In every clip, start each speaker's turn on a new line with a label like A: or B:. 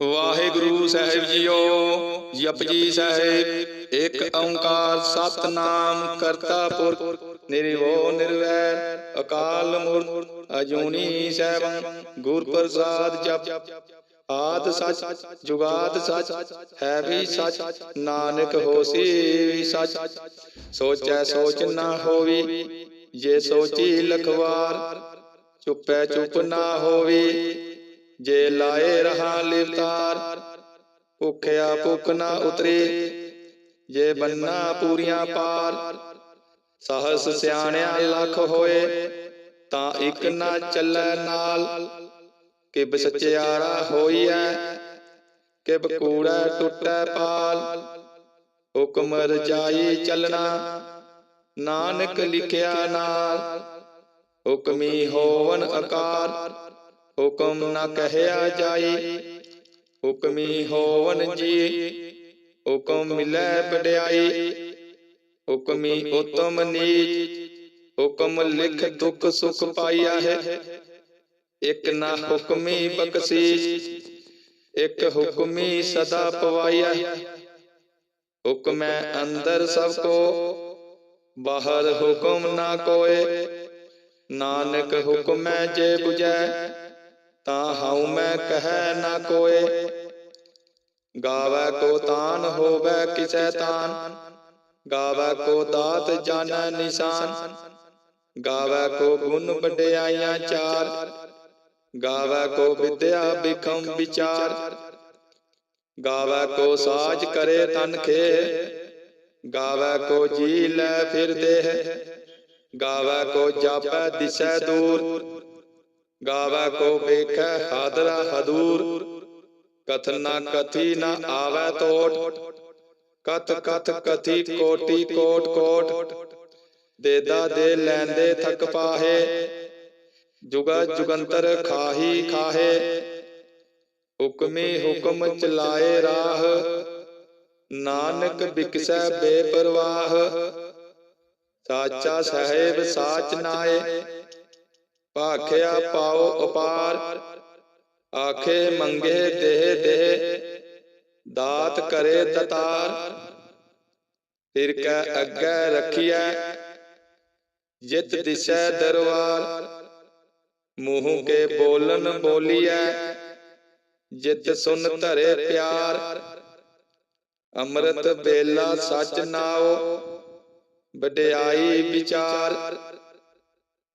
A: ਵਾਹਿਗੁਰੂ ਸਾਹਿਬ ਜੀਓ ਜਪਜੀ ਸਾਹਿਬ ਇੱਕ ਓੰਕਾਰ ਸਤਨਾਮ ਕਰਤਾ ਪੁਰਖ। ਨਿਰਭਉ ਨਿਰਵੈਰ ਅਕਾਲ ਮੂਰਤ ਅਜੂਨੀ ਸੈਭੰ ਗੁਰ ਪ੍ਰਸਾਦ ਜਪ। ਆਦ ਸਚ ਜੁਗਾਦ ਸਚ ਹੈ ਵੀ ਸਚ ਨਾਨਕ ਹੋਸੀ ਵੀ ਸਚ। ਸੋਚੈ। ਸੋਚ ਨਾ ਹੋਵੀ ਜੇ ਸੋਚੀ ਲਖਵਾਰ ਚੁੱਪੈ ਚੁੱਪ ਨਾ ਹੋਵੀ। ਜੇ ਲਾਏ ਰਹਾ ਲਿਵਤਾਰ, ਭੁਖਿਆ ਭੁਖ ਨਾ ਉਤਰੇ। ਜੇ ਬੰਨਾ ਪੂਰੀਆਂ ਪਾਰ, ਸਹਸ ਸਿਆਣਿਆ ਲੱਖ ਹੋਏ, ਤਾਂ ਇੱਕ ਨਾ ਚੱਲੈ ਨਾਲ। ਕਿ ਸਚਿਆਰਾ ਹੋਈਐ, ਕਿਬ ਕੂੜਾ ਟੁੱਟੈ ਪਾਲ। ਹੁਕਮ ਰਜਾਈ ਚੱਲਣਾ, ਨਾਨਕ ਲਿਖਿਆ ਨਾਲ। ਹੁਕਮੀ ਹੋਵਨ ਆਕਾਰ ਹੁਕਮ ਨਾ ਕਹਿਆ ਜਾਈ ਹੁਕਮੀ ਹੋਵਨ ਜੀ, ਹੁਕਮ ਮਿਲੈ ਵਡਿਆਈ ਹੁਕਮੀ ਉਤਮ ਨੀਚ, ਹੁਕਮ ਲਿਖ ਦੁਖ ਸੁਖ ਪਾਈਆ ਹੈ। ਇਕ ਨਾ ਹੁਕਮੀ ਬਖਸ਼ੀਸ਼, ਇਕ ਹੁਕਮੀ ਸਦਾ ਪਵਾਈਆ ਹੁਕਮੈ ਅੰਦਰ ਸਭ ਕੋ, ਬਾਹਰ ਹੁਕਮ ਨਾ ਕੋਏ, ਨਾਨਕ ਹੁਕਮੈ ਜੇ 부ਜੈ ਤਾਂ ਹਉ ਮੈਂ ਕਹੈ ਨਾ ਕੋਏ। ਗਾਵੈ ਕੋ ਤਾਨ, ਹੋਵੈ ਕਿਸੈ ਤਾਨ। ਗਾਵੈ ਕੋ ਦਾਤ ਜਾਣੈ ਨਿਸ਼ਾਨ। ਗਾਵੈ ਕੋ ਗੁਣ ਵਡਿਆਈਆਂ ਚਾਰ। ਗਾਵੈ ਕੋ ਵਿਦਿਆ ਬਿਖਮ ਵਿਚਾਰ। ਗਾਵੈ ਕੋ ਸਾਜ ਕਰੇ ਤਨ ਖੇ ਗਾਵੈ ਕੋ ਜੀ ਲੈ ਫਿਰ ਦੇਹ। ਗਾਵੈ ਕੋ ਜਾਪੈ ਦਿਸੈ ਦੂਰ। ਗਾਵੈ ਕੋ ਵੇਖੈ ਹਾਦਰਾ ਹਦੂਰ ਕਥਨ ਨਾ ਕਥੀ ਨਾ ਆਵੈ ਤੋਟ ਕਥ ਕਥ ਕਥੀ ਕੋਟੀ ਕੋਟ ਕੋਟ ਦੇਦਾ ਦੇ ਲੈਂਦੇ ਥਕ ਪਾਹੇ ਜੁਗਾ ਜੁਗੰਤਰ ਖਾਹੀ ਖਾਹੇ ਹੁਕਮੇ ਹੁਕਮ ਚਲਾਏ ਰਾਹ ਨਾਨਕ ਬਿਕਸੈ ਬੇਪਰਵਾਹ ਸਾਚਾ ਸਾਹਿਬ ਸਾਚ ਨਾਏ ਭਾਖਿਆ ਪਾਓ ਅਪਾਰ ਆਖੇ ਮੰਗੇ ਦੇਹ ਦੇਹ, ਦਾਤ ਕਰੇ ਦਤਾਰ। ਫਿਰ ਕੈ ਅੱਗੇ ਰਖੀਐ, ਜਿਤ ਦਿਸੈ ਦਰਬਾਰ ਮੂੰਹ ਕੇ ਬੋਲਨ ਬੋਲੀਐ, ਜਿਤ ਸੁਨ ਧਰੇ ਪਿਆਰ। ਅੰਮ੍ਰਿਤ ਬੇਲਾ ਸਚ ਨਾਓ, ਵਡਿਆਈ ਵਿਚਾਰ।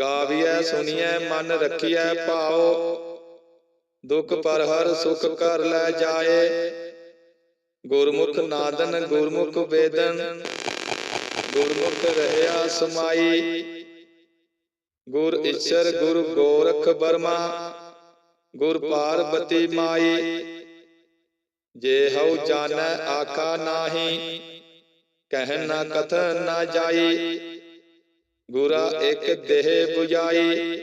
A: ਗਾਵੀਐ ਸੁਣੀਐ ਮਨ ਰਖੀਐ ਭਾਉ। ਦੁਖ ਪਰ ਹਰ ਸੁਖ ਕਰ ਲੈ ਜਾਏ। ਗੁਰਮੁਖ ਨਾਦਨ ਗੁਰਮੁਖ ਵੇਦਨ। ਗੁਰਮੁਖ ਰਹਿਆ ਸਮਾਈ। ਗੁਰ ਈਸ਼ਰ ਗੁਰ ਗੋਰਖ ਬਰਮਾ। ਗੁਰ ਪਾਰਬਤੀ ਮਾਈ। ਜੇ ਹਉ ਜਾਣੈ ਆਖਾ ਨਾਹੀ। ਕਹਿ ਨਾ ਕਥਨ ਨਾ ਜਾਈ। ਗੁਰਾ ਇੱਕ ਦੇਹ 부ਜਾਈ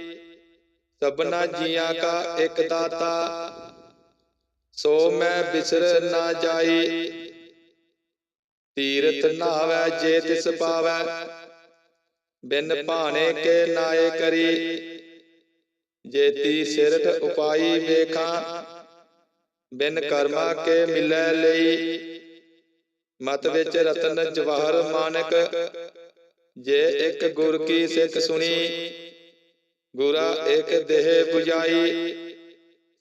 A: ਸਭਨਾ ਜੀਆਂ ਕਾ ਇੱਕ ਦਾਤਾ। ਸੋ ਮੈਂ ਬਿਸਰ ਨਾ ਜਾਈ। ਤੀਰਥ ਨਾਵੈ ਜੇ ਤਿਸ ਪਾਵੈ। ਬਿਨ ਭਾਣੇ ਕੇ ਨਾਏ ਕਰੀ। ਜੇਤੀ ਸਿਰਠ ਉਪਾਈ ਵੇਖਾਂ ਬਿਨ ਕਰਮਾ ਕੇ ਮਿਲੈ ਲਈ। ਮਤ ਵਿੱਚ ਰਤਨ ਜਵਾਹਰ ਮਾਨਕ ਜੇ ਇੱਕ ਗੁਰ ਕੀ ਸਿੱਖ ਸੁਣੀ, ਗੁਰਾ ਇੱਕ ਦੇਹ 부ਜਾਈ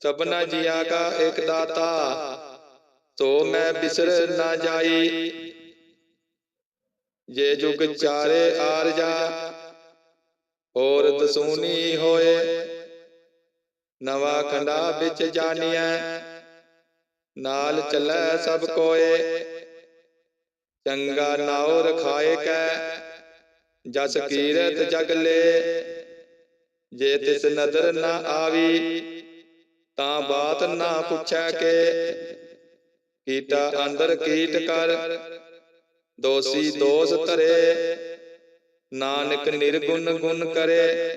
A: ਸਭਨਾ ਜੀਆ ਕਾ ਇੱਕ ਦਾਤਾ ਤੋ ਮੈਂ ਬਿਸਰ ਨਾ ਜਾਈ। ਜੇ ਜੁਗ ਚਾਰੇ ਆਰਜਾ ਔਰ ਦਸੂਨੀ ਹੋਏ, ਨਵਾ ਖੰਡਾ ਵਿੱਚ ਜਾਣੀਐ, ਨਾਲ ਚੱਲੈ ਸਭ ਕੋਏ, ਚੰਗਾ ਨਾਉ ਰਖਾਏ ਕੈ ਜਸ ਕੀਰਤ ਜਗ ਲੇ ਜੇ ਤਿਸ ਨਦਰ ਨਾ ਆਵੀ ਤਾਂ ਬਾਤ ਨਾ ਪੁੱਛੈ ਕੇ। ਕੀਟਾ ਅੰਦਰ ਕੀਟ ਕਰ ਦੋਸੀ ਦੋਸ ਧਰੇ। ਨਾਨਕ ਨਿਰਗੁਣ ਗੁਣ ਕਰੇ।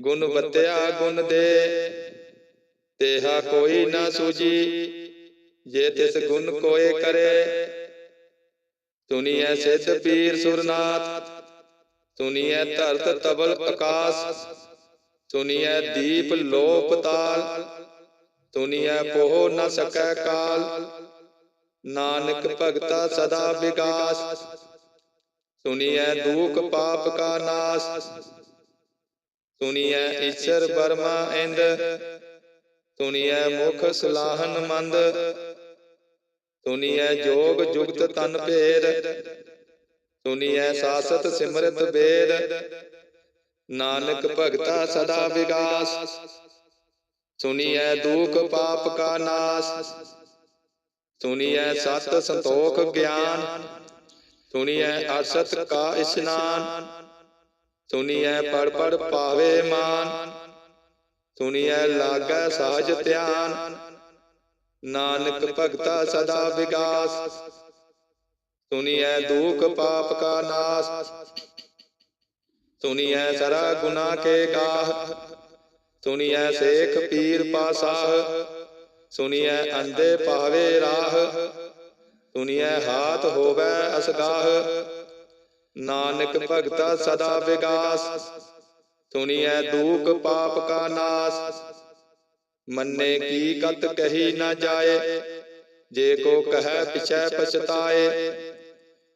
A: ਗੁਣ ਬਤਿਆ ਗੁਣ ਦੇ। ਤੇਹਾ ਕੋਈ ਨਾ ਸੂਜੀ ਜੇ ਤਿਸ ਗੁਣ ਕੋਏ ਕਰੇ। ਸੁਨੀਐ ਸਿੱਧ ਪੀਰ ਸੁਰਨਾਥ। ਸੁਨੀਐ ਧਰਤ ਤਬਲ ਪ੍ਰਕਾਸ਼, ਸੁਨੀਐ ਦੀਪ ਲੋਪ ਤਾਲ, ਸੁਨੀਐ ਪੋਹ ਨ ਸਕੈ ਕਾਲ, ਨਾਨਕ ਭਗਤਾ ਸਦਾ ਵਿਗਾਸ, ਸੁਨੀਐ ਦੂਖ ਪਾਪ ਕਾ ਨਾਸ, ਸੁਨੀਐ ਈਸ਼ਰ ਬਰਮਾ ਇੰਦ, ਸੁਨੀਐ ਮੁਖ ਸਲਾਹਨ ਮੰਦ, ਸੁਨੀਐ ਜੋਗ ਜੁਗਤ ਤਨ ਭੇਦ ਸੁਨੀਐ ਸਾਸਤ ਸਿਮਰਤ ਵੇਦ। ਨਾਨਕ ਭਗਤਾ ਸਦਾ ਵਿਗਾਸ ਸੁਨੀਐ ਦੁਖ ਪਾਪ ਕਾ ਨਾਸ। ਸੁਨੀਐ ਸਤ ਸੰਤੋਖ ਗਿਆਨ। ਸੁਨੀਐ ਅਰਸਤ ਕਾ ਇਸ਼ਨਾਨ। ਸੁਨੀਐ ਪੜ ਪੜ ਪਾਵੇ ਮਾਨ। ਸੁਨੀਐ ਲਾਗੈ ਸਹਜ ਧਿਆਨ। ਨਾਨਕ ਭਗਤਾ ਸਦਾ ਵਿਗਾਸ ਸੁਨੀਐ ਦੁਖ ਪਾਪ ਕਾ ਨਾਸ। ਸੁਨੀਐ ਸਰਾ ਗੁਨਾ ਕੇ ਕਾਹ। ਸੁਨੀਐ ਸੇਖ ਪੀਰ ਪਾਸਾਹ। ਸੁਨੀਐ ਅੰਦੇ ਪਾਵੇ ਰਾਹ। ਸੁਨੀਐ ਹਾਥ ਹੋਵੇ ਅਸਗਾਹ। ਨਾਨਕ ਭਗਤਾ ਸਦਾ ਵਿਗਾਸ। ਸੁਨੀਐ ਦੂਖ ਪਾਪ ਕਾ ਨਾਸ। ਮੰਨੇ ਕੀ ਕਤ ਕਹੀ ਨਾ ਜਾਏ। ਜੇ ਕੋ ਕਹੈ ਪਿਛੈ ਪਛਤਾਏ।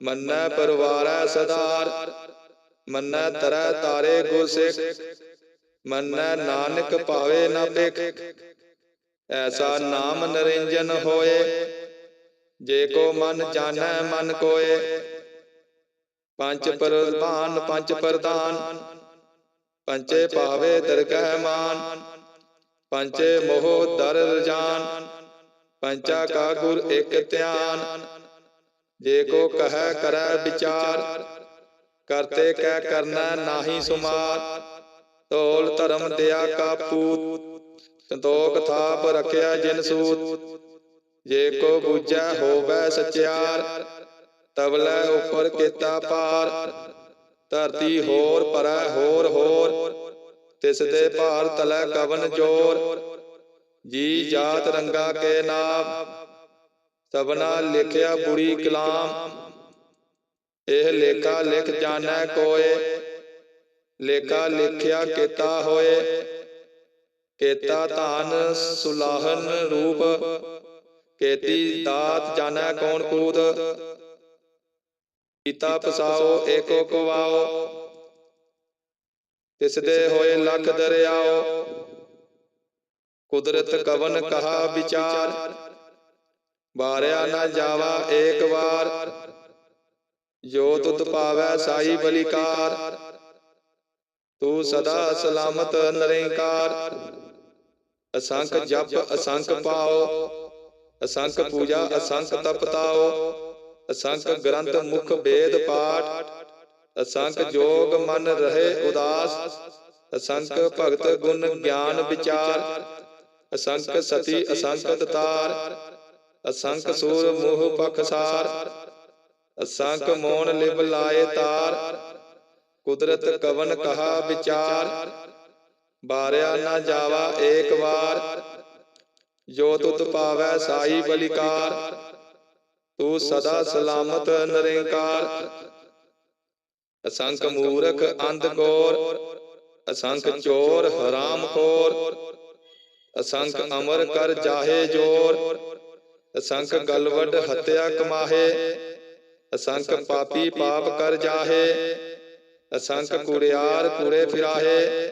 A: ਮੰਨੈ ਪਰਵਾਰੈ ਸਦਾਰ, ਮੰਨੈ ਤਰੈ ਤਾਰੇ ਗੁਰਸਿੱਖ ਮੰਨੈ ਨਾਨਕ ਭਾਵੇ ਨਾ ਬਿਖ ਐਸਾ ਨਾਮ ਨਰਿੰਜਨ ਹੋਏ, ਜੇ ਕੋ ਮਨ ਜਾਣੈ ਮਨ ਕੋਏ। ਪੰਜ ਪ੍ਰਧਾਨ ਪੰਜ ਪ੍ਰਧਾਨ ਪੰਚੇ ਭਾਵੇ ਦਰਗਹਿ ਮਾਨ। ਪੰਚੇ ਮੋਹ ਦਰ ਰਜਾਨ ਪੰਚਾ ਕਾ ਗੁਰ ਇਕ ਧਿਆਨ। ਜੇ ਕੋ ਕਹੈ ਕਰੈ ਵਿਚਾਰ ਕਰਤੇ ਕਹਿ ਕਰਨਾ ਨਾਹੀ ਸੁਮਾਰ। ਤੋਲ ਧਰਮ ਦਿਆ ਕਾ ਪੂਤ। ਸੰਤੋਖ ਥਾਪ ਰਖਿਆ ਜਿਨ ਸੂਤ। ਜੇ ਕੋ ਬੂਝੈ ਹੋਵੈ ਸਚਿਆਰ ਤਵਲੇ ਉਪਰ ਕੀਤਾ ਪਾਰ ਧਰਤੀ ਹੋਰ ਪਰੈ ਹੋਰ ਹੋਰ ਤਿਸ ਦੇ ਭਾਰ ਤਲੈ ਕਵਨ ਜੋਰ। ਜੀ ਜਾਤ ਰੰਗਾ ਕੇ ਨਾਮ ਸਭਨਾ ਲਿਖਿਆ ਬੁਰੀ ਕਲਾਮ। ਇਹ ਲੇਖਾ ਲਿਖ ਜਾਣੈ ਕੋਏ। ਲੇਖਾ ਲਿਖਿਆ ਕੀਤਾ ਹੋਏ। ਕੇਤਾ ਧਾਨ ਸੁਲਾਹਨ ਰੂਪ। ਕੇਤੀ ਦਾਤ ਜਾਣੈ ਕੌਣ ਕੂਤ। ਕੀਤਾ। ਪਸਾਓ ਏਕੋ ਕਵਾਓ। ਤਿਸ ਦੇ ਹੋਏ ਲੱਖ ਦਰਿਆਓ। ਕੁਦਰਤ ਕਵਨ ਕਹਾ ਵਿਚਾਰ। ਬਾਰਿਆ ਨਾ ਜਾਵਾ ਏਕ ਵਾਰ। ਜੋ ਤੁਤ ਪਾਵੈ ਸਾਈ ਬਲਿਕਾਰ, ਤੂੰ ਸਦਾ ਸਲਾਮਤ ਨਿਰੰਕਾਰ। ਅਸੰਖ ਜਪ, ਅਸੰਖ ਪਾਓ, ਅਸੰਖ ਪੂਜਾ, ਅਸੰਖ ਤਪਤਾਓ, ਅਸੰਖ ਗ੍ਰੰਥ ਮੁਖ ਵੇਦ ਪਾਠ। ਅਸੰਖ ਜੋਗ ਮਨ ਰਹੇ ਉਦਾਸ, ਅਸੰਖ ਭਗਤ ਗੁਣ ਗਿਆਨ ਵਿਚਾਰ। ਅਸੰਖ ਸਤੀ ਅਸੰਖ ਤਾਰ ਅਸੰਖ ਸੂਰ ਮੋਹ ਪਖਸਾਰ ਅਸੰਖ ਮੋਨ ਲਿਵ ਲਾਏ ਤਾਰ। ਕੁਦਰਤ ਕਵਨ ਕਹਾ ਵਿਚਾਰ। ਬਾਰਿਆ ਨਾ ਜਾਵਾ ਏਕ ਵਾਰ। ਜੋ ਤੁਤ ਪਾਵੈ ਸਾਈ ਬਲਿਕਾਰ ਤੂੰ ਸਦਾ ਸਲਾਮਤ ਨਿਰੰਕਾਰ। ਅਸੰਖ ਮੂਰਖ ਅੰਧ ਗੋਰ ਅਸੰਖ ਚੋਰ ਹਰਾਮ ਖੋਰ। ਅਸੰਖ ਅਮਰ ਕਰ ਜਾਹੇ ਜੋਰ। ਅਸੰਖ ਗਲਵਡ ਹਤਿਆ ਕਮਾਹੇ, ਅਸੰਖ ਪਾਪੀ ਪਾਪ ਕਰ ਜਾਹੇ, ਅਸੰਖ ਕੁੜਿਆਰ ਕੁੜੇ ਫਿਰਾਹੇ,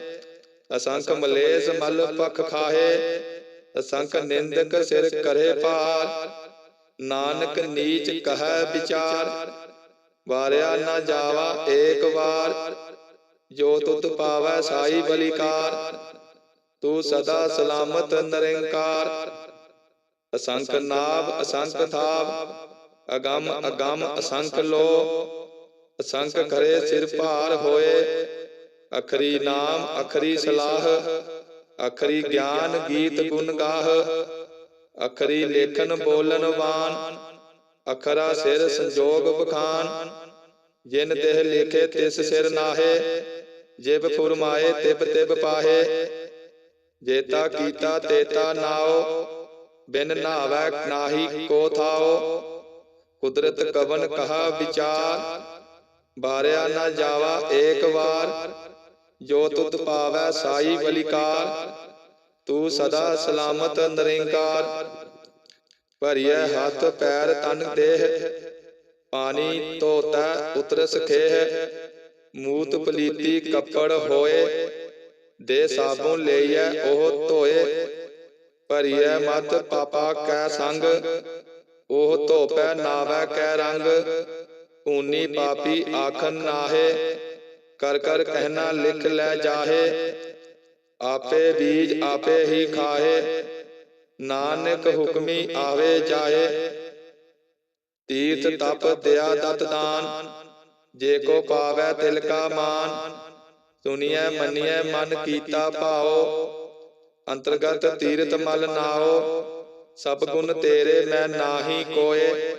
A: ਅਸੰਖ ਮਲੇਸ ਮਲ ਪਖ ਖਾਹੇ, ਅਸੰਖ ਨਿੰਦਕ ਸਿਰ ਕਰੇ ਪਾਰ ਨਾਨਕ ਨੀਚ ਕਹੈ ਵਿਚਾਰ, ਵਾਰਿਆ ਨਾ ਜਾਵਾ ਏਕ ਵਾਰ, ਜੋ ਤੁਤ ਪਾਵੈ ਸਾਈ ਬਲਿਕਾਰ, ਤੂੰ ਸਦਾ ਸਲਾਮਤ ਨਿਰੰਕਾਰ। ਅਸੰਖ ਨਾਭ ਅਸੰਖ ਥਾਪ ਅਗੰਮ ਅਗੰਮ ਅਸੰਖ ਲੋ। ਅਸੰਖ ਕਰੇ ਸਿਰ ਭਾਰ ਹੋਏ। ਅਖਰੀ ਨਾਮ ਅਖਰੀ ਸਲਾਹ। ਅਖਰੀ ਗਿਆਨ ਗੀਤ ਗੁਣ ਗਾਹ। ਅਖਰੀ ਲੇਖਨ ਬੋਲਨ ਵਾਨ ਅਖਰਾ ਸਿਰ ਸੰਜੋਗ ਬਖਾਨ ਜਿਨ ਦੇਹ ਲਿਖੇ ਤਿਸ ਸਿਰ ਨਾਹੇ। ਜਿਬ ਫੁਰਮਾਏ ਤਿਬ ਤਿਬ ਪਾਹੇ। ਜੇਤਾ ਕੀਤਾ ਤੇਤਾ ਨਾਓ ਬਿਨ ਨਾਵੈ ਨਾਹੀ ਕੋ ਥਾਓ। ਕੁਦਰਤ ਕਵਨ ਕਹਾ ਵਿਚਾਰ। ਬਾਰਿਆ ਨਾ ਜਾਵਾ ਏਕ ਵਾਰ। ਜੋ ਤੁਤ ਪਾਵੈ ਸਾਈ ਬਲਿਕਾਰ ਤੂੰ ਸਦਾ ਸਲਾਮਤ ਨਿਰੰਕਾਰ। ਭਰੀਐ ਹੱਥ ਪੈਰ ਤਨ ਦੇਹ। ਪਾਣੀ ਧੋਤਾ ਉਤਰਸ ਖੇਹ। ਮੂਤ ਪਲੀਤੀ ਕੱਪੜ ਹੋਏ। ਦੇ ਸਾਬੁਨ ਲਈਐ ਉਹ ਧੋਏ। ਭਰੀਐ ਮਤ ਪਾਪਾ ਕੈ ਸੰਗ। ਉਹ ਧੋਪੈ ਨਾਵੈ ਕੈ ਰੰਗ। ਊਨੀ ਪਾਪੀ ਆਖਨ ਨਾਹੇ। ਕਰ ਕਰ ਕਹਿਣਾ ਲਿਖ ਲੈ ਜਾਹੇ। ਆਪੇ ਬੀਜ ਆਪੇ ਹੀ ਖਾਹੇ। ਨਾਨਕ ਹੁਕਮੀ ਆਵੇ ਜਾਏ ਤੀਰਥ ਤਪ ਦਿਆ ਦਤ ਦਾਨ। ਜੇ ਕੋ ਪਾਵੈ ਤਿਲ ਕਾ ਮਾਨ। ਸੁਣੀਐ ਮੰਨੀਐ ਮਨ ਕੀਤਾ ਭਾਉ ਅੰਤਰਗਤ ਤੀਰਥ ਮਲ ਨਾਓ ਸਭ ਗੁਣ ਤੇਰੇ ਮੈਂ ਨਾਹੀ ਕੋਏ।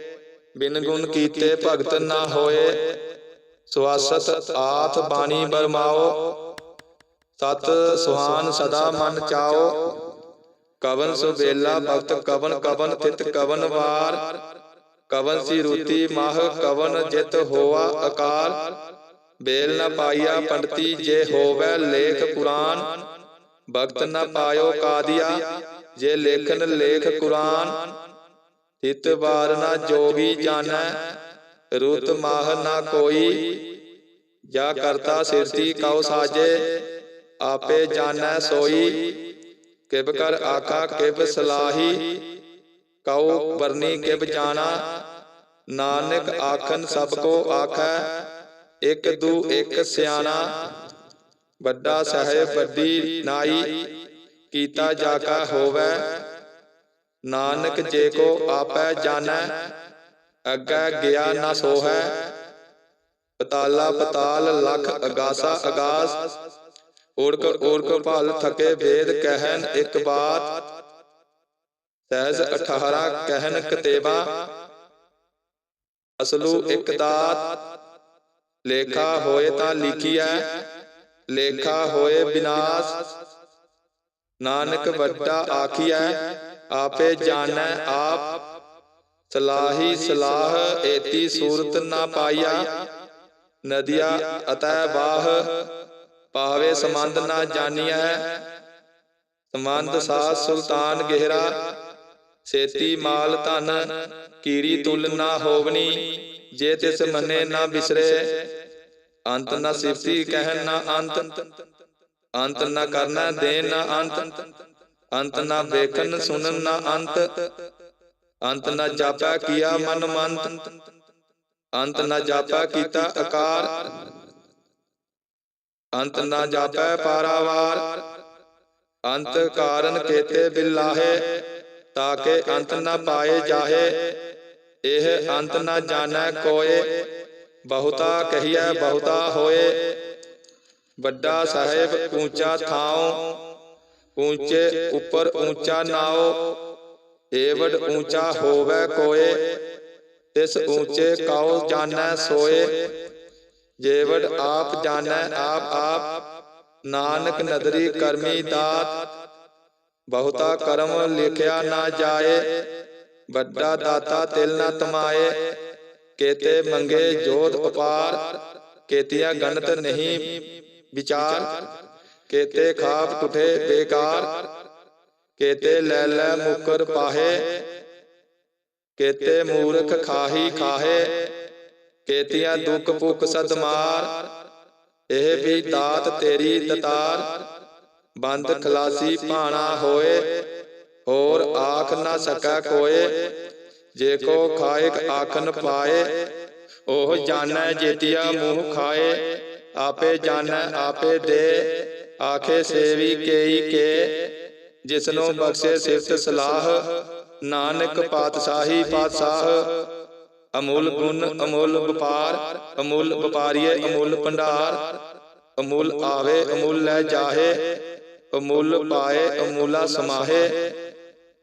A: ਬਿਨ ਗੁਣ ਕੀਤੇ ਭਗਤ ਨਾ ਹੋਏ। ਸਵਾਸਤ ਆਥ ਬਾਣੀ ਬਰਮਾਓ। ਸਤ ਸੁਹਾਨ ਸਦਾ ਮਨ ਚਾਓ। ਕਵਨ ਸੁਬੇਲਾ ਭਗਤ ਕਵਨ ਕਵਨ ਤਿਤ ਕਵਨ ਵਾਰ। ਕਵਨ ਸੀ ਰੂਤੀ ਮਾਹ ਕਵਨ ਜਿਤ ਹੋਆ ਆਕਾਰ ਬੇਲ ਨ ਪਾਈਆ ਪੰਡਤੀ ਜੇ ਹੋਵੇ ਲੇਖ ਪੁਰਾਨ। ਭਗਤ ਨ ਪਾਇਓ ਕਾਦੀਆ ਜੇ ਲੇਖਨ ਲੇਖ ਕੁਰਾਨ ਤਿਤ ਵਾਰ ਨ ਜੋਗੀ ਜਾਣੈ ਰੁਤ ਮਾਹ ਨਾ ਕੋਈ। ਜਾ ਕਰਤਾ ਸਿਰਤੀ ਕਉ ਸਾਜੇ ਆਪੇ ਜਾਣੈ ਸੋਈ। ਕਿਬ ਕਰ ਆਖਾ ਕਿਬ ਸਲਾਹੀ। ਕਉ ਵਰਨੀ ਕਿਬ ਜਾਣਾ। ਨਾਨਕ ਆਖਨ ਸਭ ਕੋ ਆਖੈ। ਇਕ ਦੂ ਇਕ ਸਿਆਣਾ। ਵੱਡਾ ਸਾਹਿਬ ਵੱਡੀ ਨਾਈ ਕੀਤਾ ਜਾ ਕਾ ਹੋਵੇ। ਨਾਨਕ ਜੇ ਕੋ ਆਪੈ ਜਾਣੈ। ਅੱਗੇ ਗਿਆ ਨਾ ਸੋਹੈ। ਪਤਾਲਾ ਪਤਾਲ ਲਖ ਅਗਾਸਾ ਅਗਾਸ ਓੜਕ ਓੜਕ ਭਲ ਥਕੇ ਵੇਦ ਕਹਿਨ ਇੱਕ ਬਾਤ। ਸਹਿਜ 18 ਕਹਿਨ ਕਤੇਬਾ। ਅਸਲੂ ਇੱਕ ਦਾਤ। ਲੇਖਾ ਹੋਏ ਤਾਂ ਲਿਖੀਐ। ਲੇਖਾ ਹੋਏ ਬਿਨਾਸ਼। ਨਾਨਕ ਵੱਡਾ ਆਖੀਐ ਆਪੇ ਜਾਣੈ ਆਪ। ਸਲਾਹੀ ਸਲਾਹ ਏਤੀ ਸੂਰਤ ਨਾ ਪਾਈਆ। ਨਦੀਆ ਅਤੈ ਬਾਹ ਪਾਵੇ ਸੰਬੰਧ ਨਾ ਜਾਣੀਐ। ਸੰਬੰਧ ਸਾਧ ਸੁਲਤਾਨ ਗਹਿਰਾ। ਸੇਤੀ ਮਾਲ ਧਨ ਕੀਰੀ ਤੁਲ ਨਾ ਹੋਵਨੀ ਜੇ ਤਿਸ ਮੰਨੇ ਨਾ ਬਿਸਰੇ। ਅੰਤ ਨਾ ਸਿਫਤੀ ਕਹਿਨ ਨਾ ਅੰਤ। ਅੰਤ। ਨਾ ਕਰਨਾ ਦੇਨ ਨਾ ਅੰਤ। ਅੰਤ। ਨਾ ਵੇਖਨ ਸੁਨਨ ਨਾ ਅੰਤ। ਅੰਤ। ਨਾ ਜਾਪਾ ਕੀਆ ਮਨ ਮੰਤ। ਅੰਤ ਨਾ ਜਾਪਾ ਕੀਤਾ ਆਕਾਰ ਅੰਤ ਨਾ ਜਾਪੈ ਪਾਰਾਵਾਰ। ਅੰਤ ਕਾਰਨ ਕੇਤੇ ਬਿਲਾਹੇ। ਤਾਕੇ ਅੰਤ ਨਾ ਪਾਏ ਜਾਹੇ। ਇਹ ਅੰਤ ਨਾ ਜਾਣੈ ਕੋਏ। ਬਹੁਤਾ ਕਹੀਐ ਬਹੁਤਾ ਹੋਏ। ਵੱਡਾ ਸਾਹਿਬ ਉੱਚਾ ਥਾਉ। ਉੱਚੇ ਉੱਪਰ ਉੱਚਾ ਨਾਉ। ਏਵਡ ਉੱਚਾ ਹੋਵੇ ਕੋਏ। ਤਿਸ ਉੱਚੇ ਕਾਉ ਜਾਣੈ ਸੋਏ। ਜੇਵਡ ਆਪ ਜਾਣੈ ਆਪ ਆਪ। ਨਾਨਕ ਨਦਰੀ ਕਰਮੀ ਦਾਤ। ਬਹੁਤਾ ਕਰਮ ਲਿਖਿਆ ਨਾ ਜਾਏ। ਵੱਡਾ ਦਾਤਾ ਤਿਲ ਨਾ ਤਮਾਏ। ਕੇਤੇ ਮੰਗੇ ਜੋਤ ਉਪਾਰ ਕੇਤੀਆਂ ਗਣਤ ਨਹੀਂ ਵਿਚਾਰ। ਕੇਤੇ ਖਾਪ ਟੁਠੇ ਬੇਕਾਰ। ਕੇਤੇ ਲੈ ਲੈ ਮੁਕਰ ਪਾਹੇ। ਕੇਤੇ ਮੂਰਖ ਖਾਹੀ ਖਾਹੇ ਕੇਤੀਆਂ ਦੁੱਖ ਭੁੱਖ ਸਦ ਮਾਰ ਇਹ ਵੀ ਦਾਤ ਤੇਰੀ ਦਤਾਰ। ਬੰਦ ਖਲਾਸੀ ਭਾਣਾ ਹੋਏ। ਹੋਰ ਆਖ ਨਾ ਸਕੈ ਕੋਏ। ਜੇ ਕੋ ਖਾਇਕ ਆਖਨ ਪਾਏ, ਉਹ ਜਾਣੈ ਜੇਤੀਆ ਮੂੰਹ ਖਾਏ। ਆਪੇ ਜਾਣੈ, ਆਪੇ ਦੇ। ਆਖੇ ਸੇਵੀ ਕੇਈ ਕੇ। ਜਿਸਨੂੰ ਬਖਸ਼ੇ ਸਿਫਤ ਸਲਾਹ, ਨਾਨਕ ਪਾਤਸ਼ਾਹੀ ਪਾਤਸ਼ਾਹ। ਅਮੁੱਲ ਗੁਣ, ਅਮੁੱਲ ਵਪਾਰ, ਅਮੁੱਲ ਵਪਾਰੀਏ, ਅਮੁੱਲ ਭੰਡਾਰ। ਅਮੁੱਲ ਆਵੇ, ਅਮੁੱਲ ਲੈ ਜਾਹੇ। ਅਮੁੱਲ ਪਾਏ, ਅਮੁੱਲਾ ਸਮਾਹੇ।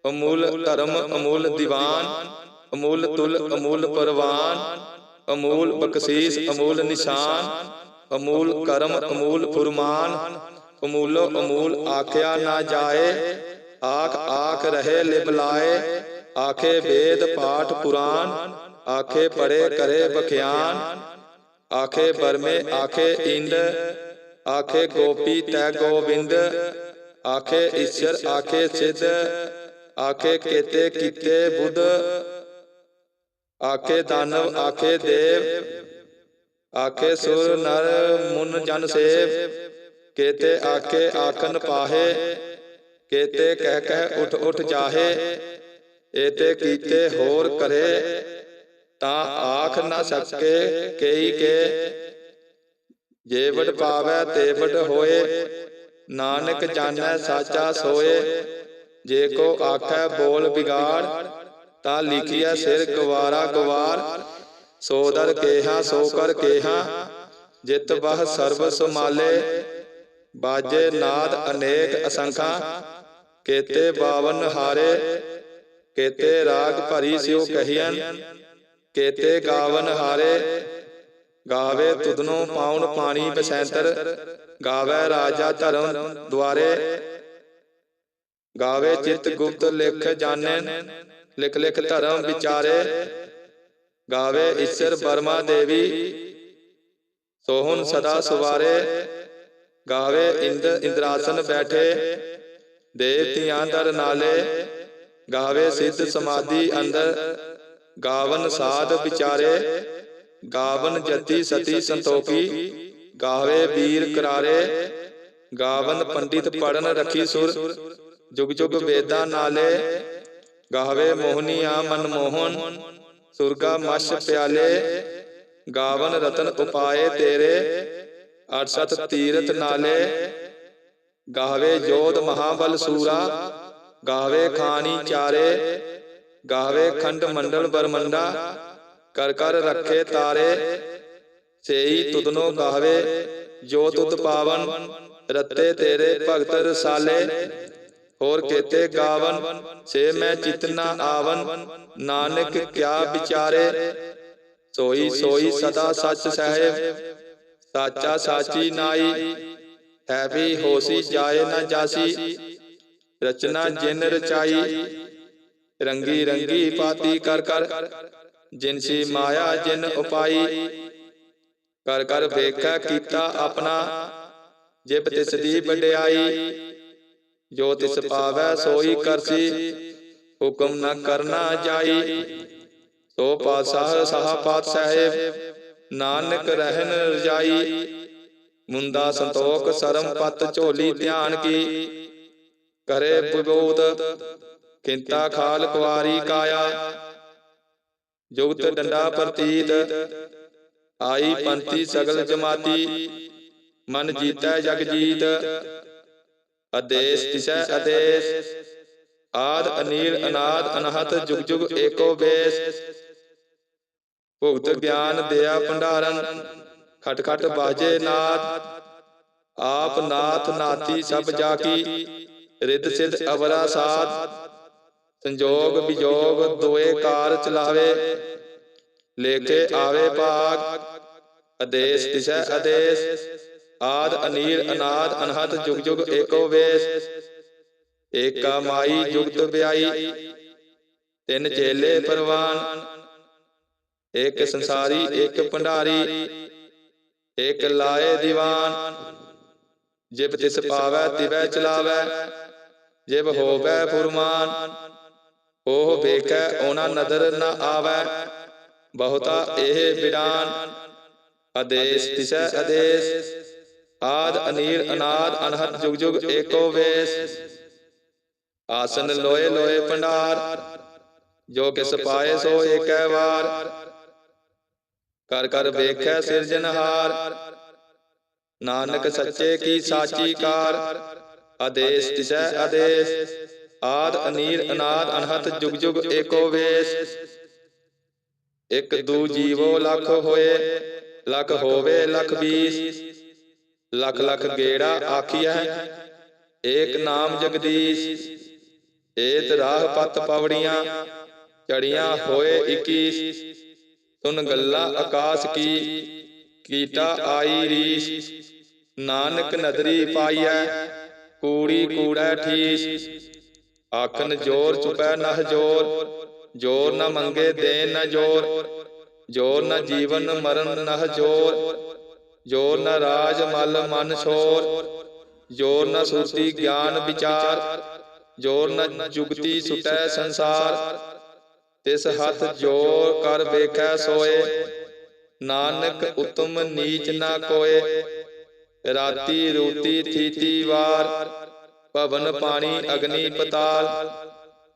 A: ਅਮੁੱਲ ਧਰਮ, ਅਮੁੱਲ ਦੀਵਾਨ, ਅਮੁੱਲ ਤੁਲ, ਅਮੁੱਲ ਪਰਵਾਨ, ਅਮੁੱਲ ਬਖਸ਼ੀਸ, ਅਮੁੱਲ ਨਿਸ਼ਾਨ, ਅਮੁੱਲ ਕਰਮ, ਅਮੁੱਲ ਫੁਰਮਾਨ, ਅਮੁੱਲੋ ਅਮੁੱਲ ਆਖਿਆ ਨਾ ਜਾਏ, ਆਖ ਆਖ ਰਹੇ ਲਿਵ ਲਾਏ, ਆਖੇ ਵੇਦ ਪਾਠ ਪੁਰਾਨ, ਆਖੇ ਪੜੇ ਕਰੇ ਬਖਿਆਨ, ਆਖੇ ਬਰਮੇ ਆਖੇ ਇੰਦ ਆਖੇ ਗੋਪੀ ਤੈ ਗੋਬਿੰਦ ਆਖੇ ਈਸ਼ਰ ਆਖੇ ਸਿੱਧ ਆਖੇ ਕੇਤੇ ਕੀਤੇ ਬੁੱਧ ਆਖੇ ਦਾਨਵ ਆਖੇ ਦੇਵ ਆਖੇ ਸੁਰ ਨਰ ਮੁਨ ਜਨ ਸੇਵ ਕੇਤੇ ਆਖੇ ਆਖਨ ਪਾਹੇ ਕੇਤੇ ਕਹਿ ਕਹਿ ਉਠ ਉਠ ਜਾਹੇ ਏਤੇ ਕੀਤੇ ਹੋਰ ਕਰੇ ਤਾਂ ਆਖ ਨਾ ਸਕੇ ਕਈ ਕੇ ਜੇ ਵਡ ਪਾਵੈ ਤੇ ਵਡ ਹੋਏ ਨਾਨਕ ਜਾਣੈ ਸਾਚਾ ਸੋਏ ਜੇ ਕੋ ਆਖੈ ਬੋਲ ਬਿਗਾੜ ਤਾਂ ਲਿਖਿਆ ਸਿਰ ਗਵਾਰਾ। ਗਵਾਰ। ਸੋ ਦਰ ਕੇਹਾ ਸੋ ਕਰ ਕੇਹਾ। ਜਿਤ ਬਹ ਸਰਬ ਸਮਾਲੇ ਬਾਜੇ ਨਾਦ ਅਨੇਕ ਅਸੰਖਾ। ਕੇਤੇ ਬਾਵਨ ਹਾਰੇ। ਕੇਤੇ ਰਾਗ ਭਰੀ ਸਿਉ ਕਹੀਆਂ ਕੇਤੇ ਗਾਵਨ ਹਾਰੇ। ਗਾਵੇ ਤੁਧਨੋ ਪਾਉਣ ਪਾਣੀ ਬਸੈਂਤਰ ਗਾਵੇ ਰਾਜਾ ਧਰਮ ਦੁਆਰੇ। ਗਾਵੇ ਚਿਤ ਗੁਪਤ ਲਿਖ ਜਾਣੈ ਲਿਖ ਲਿਖ ਧਰਮ ਵਿਚਾਰੇ। ਗਾਵੇ ਈਸ਼ਰ ਬਰਮਾ ਦੇਵੀ। ਸੋਹਣ ਸਦਾ ਸਵਾਰੇ। ਗਾਵੇ ਇੰਦ ਇੰਦਰਾਸਨ ਬੈਠੇ। ਦੇਵਤਿਆਂ ਦਰ ਨਾਲੇ। ਗਾਵੇ ਸਿੱਧ ਸਮਾਧੀ ਅੰਦਰ। ਗਾਵਨ ਸਾਧ ਵਿਚਾਰੇ। ਗਾਵਨ ਜਤੀ ਸਤੀ ਸੰਤੋਖੀ। ਗਾਵੇ ਵੀਰ ਕਰਾਰੇ। ਗਾਵਨ ਪੰਡਿਤ ਪੜਨ ਰੱਖੀ ਸੁਰ। ਜੁਗ ਜੁਗ ਵੇਦਾਂ ਨਾਲੇ ਗਾਵੇ ਮੋਹਨੀਆ ਮਨ ਮੋਹਨ ਸੁਰਗਾ ਮਸ਼ ਪਿਆਲੇ ਗਾਵਨ ਰਤਨ ਉਪਾਏ ਤੇਰੇ ਅਰਸਤ ਤੀਰਤ ਨਾਲੇ ਗਾਵੇ ਜੋਧ ਮਹਾਬਲ ਸੂਰਾ ਗਾਵੇ ਖਾਨੀ ਚਾਰੇ ਗਾਵੇ ਖੰਡ ਮੰਡਲ ਬਰਮੰਡਾ ਕਰ ਕਰ ਰੱਖੇ ਤਾਰੇ ਸੇਈ ਤੁਧਨੋ ਗਾਵੇ ਜੋ ਤੁਧ ਪਾਵਨ ਰੱਤੇ ਤੇਰੇ ਭਗਤ ਰਸਾਲੇ ਹੋਰ ਕੇਤੇ ਗਾਵਨ ਸੇ ਮੈਂ ਚਿਤਨਾ ਆਵਨ। ਨਾਨਕ ਕਿਆ ਵਿਚਾਰੇ? ਸੋਈ ਸੋਈ ਸਦਾ ਸੱਚ ਸਹਿਬ। ਸਾਚਾ ਸਾਚੀ ਨਾਈ। ਹੈ ਵੀ ਹੋਸੀ ਜਾਏ ਨਾ ਜਾਸੀ। ਰਚਨਾ ਜਿਨ ਰਚਾਈ। ਰੰਗੀ ਰੰਗੀ ਪਾਤੀ ਕਰ ਕਰ। ਜਿਨਸੀ ਮਾਇਆ ਜਿਨ ਉਪਾਈ। ਕਰ ਕਰ ਵੇਖੈ ਕੀਤਾ ਆਪਣਾ। ਜਿਬ ਤਿਸ ਦੀ ਵਡਿਆਈ। ਜੋ ਤਿਸ ਪਾਵੈ ਸੋਈ ਕਰਸੀ ਹੁਕਮ ਨਾ ਕਰਨਾ ਜਾਈ। ਸੋ ਪਾਤਸ਼ਾਹ ਸਾਹ ਪਾਤ ਸਾਹਿਬ ਨਾਨਕ ਰਹਿਨ ਰਜਾਈ ਮੁੰਦਾ ਸੰਤੋਖ ਸਰਮ ਪਤ ਝੋਲੀ ਧਿਆਨ ਕੀ। ਕਰੇ ਵਿਬੋਧ ਕਿੰਤਾ ਖਾਲ ਕੁਵਾਰੀ ਕਾਇਆ। ਜੁਗਤ ਡੰਡਾ ਪ੍ਰਤੀਤ। ਆਈ ਪੰਥੀ ਸਗਲ ਜਮਾਤੀ। ਮਨ ਜੀਤੈ ਜਗ ਜੀਤ ਆਦੇਸ਼ ਤਿਸੈ ਆਦੇਸ਼ ਆਦ ਅਨੀਲ ਅਨਾਦ ਅਨਹਤ ਜੁਗ ਜੁਗ ਏਕੋ ਵੇਸ ਭੁਗਤ ਗਿਆਨ ਦਿਆ ਭੰਡਾਰਨ, ਖਟ ਖਟ ਬਾਜੇ ਨਾਦ। ਆਪ ਨਾਥ ਨਾਤੀ ਸਭ ਜਾ ਕੀ ਰਿੱਧ ਸਿੱਧ ਅਵਰਾ ਸਾਧ ਸੰਜੋਗ ਵਿਜੋਗ ਦੋਏ ਕਾਰ ਚਲਾਵੇ, ਲੇਖੇ ਆਵੇ ਭਾਗ। ਆਦੇਸ਼ ਦਿਸ਼ਾ ਆਦੇਸ਼। ਆਦ ਅਨੀਲ ਅਨਾਦ ਅਨਹਤ ਜੁਗ ਜੁਗ ਏਕੋ ਵੇਸ। ਏਕਾ ਮਾਈ ਜੁਗਤ ਵਿਆਈ। ਤਿੰਨ ਚੇਲੇ ਪਰਵਾਨ। ਇੱਕ ਸੰਸਾਰੀ ਇੱਕ ਭੰਡਾਰੀ। ਇੱਕ ਲਾਏ ਦੀਵਾਨ। ਜਿਬ ਤਿਸ ਪਾਵੈ ਤਿਵੈ ਚਲਾਵੈ। ਜਿਬ ਹੋਵੈ ਫੁਰਮਾਨ। ਉਹ ਵੇਖੈ ਉਹਨਾਂ ਨਦਰ ਨ ਆਵੈ। ਬਹੁਤਾ ਇਹ ਬਿਡਾਨ ਆਦੇਸ਼ ਤਿਸੈ ਆਦੇਸ਼। ਆਦ ਅਨੀਰ ਅਨਾਦ ਅਨਹਦ ਜੁਗ ਜੁਗ ਏਕੋ ਵੇਸ। ਆਸਨ ਲੋਏ ਲੋਏ ਭੰਡਾਰ ਜੋ ਕਿਸ ਪਾਏ ਸੋ ਏਕੈ ਵਾਰ। ਕਰ ਕਰ ਵੇਖੈ ਸਿਰਜਨਹਾਰ ਨਾਨਕ ਸੱਚੇ ਕੀ ਸਾਚੀ ਕਾਰ। ਆਦੇਸ਼ ਤਿਸੈ ਆਦੇਸ਼। ਆਦ ਅਨੀਰ ਅਨਾਦ ਅਨਹਤ ਜੁਗ ਜੁਗ ਏਕੋ ਵੇਸ। ਇਕ ਦੂ ਜੀਵੋ ਲੱਖ ਹੋਏ। ਲੱਖ ਹੋਵੇ ਲੱਖ ਵੀਸ ਲੱਖ ਲੱਖ ਗੇੜਾ ਆਖੀਐ, ਏਕ ਨਾਮ ਜਗਦੀਸ਼, ਏਤ ਰਾਹ ਪਤ ਪਵੜੀਆਂ, ਚੜੀਆਂ ਹੋਏ 21 ਸੁਨ ਗੱਲਾਂ ਆਕਾਸ਼ ਕੀ ਕੀਟਾ ਆਈ ਰੀਸ, ਨਾਨਕ ਨਦਰੀ ਪਾਈਐ, ਕੂੜੀ ਕੂੜੈ ਠੀਸ ਆਖਨ ਜੋਰ ਚੁਪੈ ਨਹ ਜੋਰ ਜੋਰ ਨ ਮੰਗੇ ਦੇ ਨ ਜੋਰ ਜੋਰ ਨ ਜੀਵਨ ਮਰਨ ਨਹ ਜੋਰ ਜੋਰ ਨ ਰਾਜ ਮਲ ਮਨ ਛੋਰ ਜੋਰ ਨ ਸੁਰਤੀ ਗਿਆਨ ਵਿਚਾਰ ਜੋਰ ਨ ਜੁਗਤੀ ਸੁਟੈ ਸੰਸਾਰ ਤਿਸ ਹੱਥ ਜੋਰ ਕਰ ਵੇਖੈ ਸੋਏ। ਨਾਨਕ ਉਤਮ ਨੀਚ ਨਾ ਕੋਏ। ਰਾਤੀ ਰੂਤੀ ਥੀਤੀ ਵਾਰ। ਭਵਨ ਪਾਣੀ ਅਗਨੀ ਪਤਾਲ।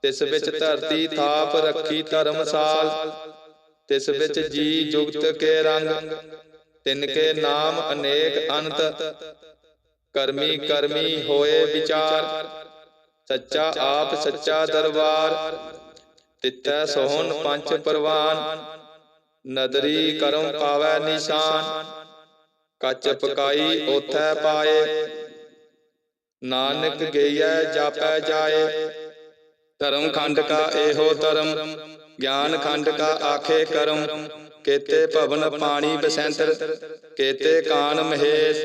A: ਤਿਸ ਵਿੱਚ ਧਰਤੀ ਥਾਪ ਰੱਖੀ ਧਰਮਸਾਲ। ਤਿਸ ਵਿੱਚ ਜੀ ਜੁਗਤ ਕੇ ਰੰਗ। ਤਿਨ ਕੇ ਨਾਮ ਅਨੇਕ ਅਨੰਤ ਕਰਮੀ ਕਰਮੀ ਹੋਏ ਵਿਚਾਰ। ਸੱਚਾ ਆਪ ਸੱਚਾ ਦਰਬਾਰ। ਤਿੱਤੈ ਸੋਹਣ ਪੰਜ ਪਰਵਾਨ। ਨਦਰੀ ਕਰਮ ਪਾਵੈ ਨਿਸ਼ਾਨ। ਕੱਚ ਪਕਾਈ ਉਥੈ ਪਾਏ। ਨਾਨਕ ਗਈਐ ਜਾਪੈ ਜਾਏ। ਧਰਮ ਖੰਡ ਕਾ ਇਹੋ ਧਰਮ। ਗਿਆਨ ਖੰਡ ਕਾ ਆਖੇ ਕਰਮ। ਕੇਤੇ ਭਵਨ ਪਾਣੀ ਬਸੰਤਰ ਕੇਤੇ ਕਾਨ ਮਹੇਸ਼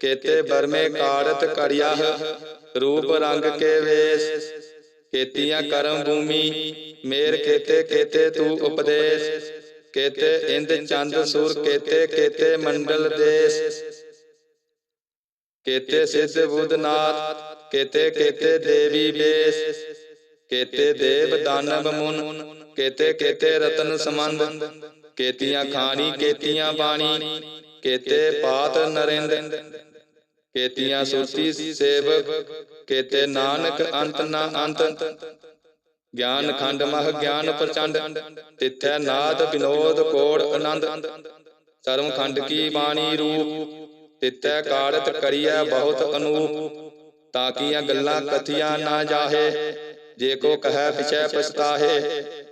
A: ਕੇਤੇ ਬਰਮੇ ਕਾੜਤ ਕੜਿਆਹ ਰੂਪ ਰੰਗ ਕੇ ਵੇਸ ਕੇਤੀਆਂ ਕਰਮ ਭੂਮੀ ਮੇਰ ਕੇਤੇ ਕੇਤੇ ਤੂੰ ਉਪਦੇਸ਼ ਕੇਤੇ ਇੰਦ ਚੰਦ ਸੂਰ ਕੇਤੇ ਕੇਤੇ ਮੰਡਲ ਦੇਸ ਕੇਤੇ ਸਿੱਧ ਬੁੱਧਨਾਥ ਕੇਤੇ ਕੇਤੇ ਦੇਵੀ ਬੇਸ ਕੇਤੇ ਦੇਵ ਦਾਨਵ ਮੁਨ ਕੇਤੇ ਕੇਤੇ ਰਤਨ ਸਮੰਦ ਕੇਤੀਆਂ ਖਾਣੀ ਕੇਤੀਆਂ ਬਾਣੀ ਕੇਤੇ ਪਾਤ ਨਰਿੰਦ। ਕੇਤੀਆਂ ਸੁਰਤੀ ਸੇਵਕ ਕੇਤੇ ਨਾਨਕ ਅੰਤ ਨਾ ਅੰਤ ਗਿਆਨ ਖੰਡ ਮਹ ਗਿਆਨ ਪ੍ਰਚੰਡ। ਤਿੱਥੈ ਨਾਦ ਵਿਨੋਦ ਕੋੜ ਆਨੰਦ। ਧਰਮ ਖੰਡ ਕੀ ਬਾਣੀ ਰੂਪ। ਤਿੱਥੈ ਕਾੜਤ ਕਰੀਐ ਬਹੁਤ ਅਨੂਪ ਤਾਕੀਆਂ ਗੱਲਾਂ ਕਥੀਆਂ ਨਾ ਜਾਹੇ। ਜੇ ਕੋ ਕਹੈ ਪਿਛੈ ਪਛਤਾਹੇ।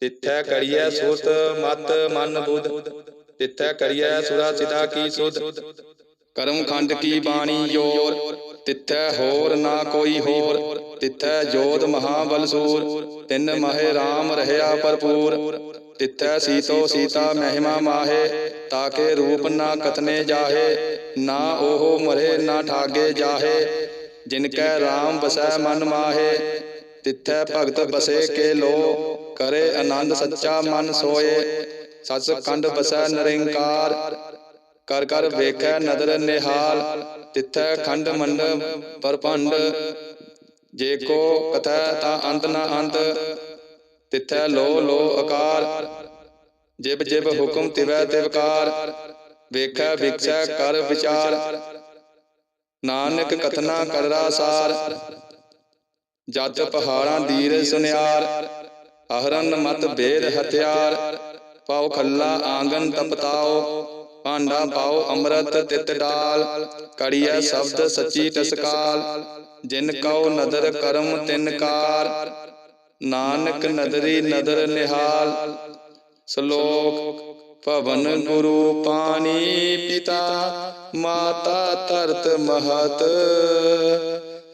A: ਤਿੱਥੈ ਕਰੀਐ ਸੁਤ ਮਤ, ਮਨ, ਬੁੱਧ। ਤਿੱਥੈ ਕਰੀਐ ਸੁਰਾ ਸਿਦਾ ਕੀ ਸੁਧ। ਕਰਮ ਖੰਡ ਕੀ ਬਾਣੀ ਜੋਰ। ਤਿੱਥੈ ਹੋਰ ਨਾ ਕੋਈ ਹੋਰ। ਤਿੱਥੈ ਜੋਤ ਮਹਾਬਲ ਸੂਰ। ਤਿੰਨ ਮਹਿ ਰਾਮ ਰਹਿਆ ਭਰਪੂਰ। ਤਿੱਥੈ ਸੀਤੋ ਸੀਤਾ ਮਹਿਮਾ ਮਾਹੇ। ਤਾਕੇ ਰੂਪ ਨਾ ਕਤਨੇ ਜਾਹੇ। ਨਾ ਉਹ ਮਰੇ ਨਾ ਠਾਗੇ ਜਾਹੇ। ਜਿਨ ਕੈ RAM ਬਸੈ ਮਨ ਮਾਹੇ। ਤਿੱਥੈ ਭਗਤ ਬਸੇ ਕੇ ਲੋ ਕਰੇ ਆਨੰਦ ਸੱਚਾ ਮਨ ਸੋਏ। ਸਚ ਕੰਡ ਬਸੈ ਨਿਰੰਕਾਰ, ਕਰ ਕਰ ਵੇਖੈ ਨਦਰ ਨਿਹਾਲ। ਤਿੱਥੈ ਖੰਡ ਮੰਡ ਪਰਪੰਡ, ਜੇ ਕੋ ਕਥੈ ਤਾਂ ਅੰਤ ਨਾ ਅੰਤ। ਤਿੱਥੈ ਲੋ ਲੋ ਆਕਾਰ ਜਿਬ ਜਿਬ ਹੁਕਮ ਤਿਵੈ ਤਿਵਕਾਰ ਵੇਖੈ ਵਿਖਸੈ ਕਰ ਵਿਚਾਰ, ਨਾਨਕ ਕਥਨਾ ਕਰਰਾ ਸਾਰ। ਜਤ ਪਹਾੜਾਂ ਦੀਰ ਸੁਨਿਆਰ, ਅਹਰਨ ਮਤ ਬੇਦ ਹਥਿਆਰ ਪਾਉ ਖੱਲਾ ਆਂਗਨ ਤਪਤਾਓ, ਭਾਂਡਾ ਪਾਉ ਅੰਮ੍ਰਿਤ ਤਿਤ ਡਾਲ, ਕੜੀਐ ਸ਼ਬਦ ਸੱਚੀ ਤਸਕਾਲ, ਜਿਨ ਕਉ ਨਦਰ ਕਰਮ ਤਿਨ ਕਾਰ, ਨਾਨਕ ਨਦਰੀ ਨਦਰ ਨਿਹਾਲ, ਸ਼ਲੋਕ ਭਵਨ ਗੁਰੂ ਪਾਣੀ ਪਿਤਾ, ਮਾਤਾ ਧਰਤ ਮਹਤ।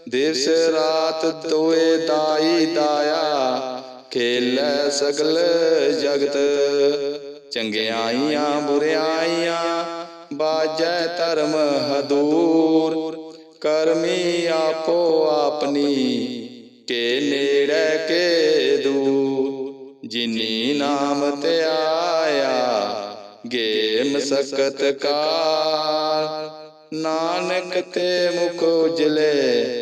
A: ਦਿਵਸ ਰਾਤ ਦੋਏ ਦਾਈ ਦਾਇਆ, ਖੇਲੈ ਸਗਲ ਜਗਤ। ਚੰਗਿਆਈਆਂ ਬੁਰਿਆਈਆਂ, ਬਾਜੈ ਧਰਮ ਹਦੂਰ। ਕਰਮੀ ਆਪੋ ਆਪਣੀ, ਕੇ ਨੇੜੇ ਕੇ ਦੂਰ। ਜਿਨੀ ਨਾਮ ਤੇ ਆਇਆ ਗੇ ਮਸਕਤ ਕਾਰ। ਨਾਨਕ ਤੇ ਮੁਖ ਉਜਲੇ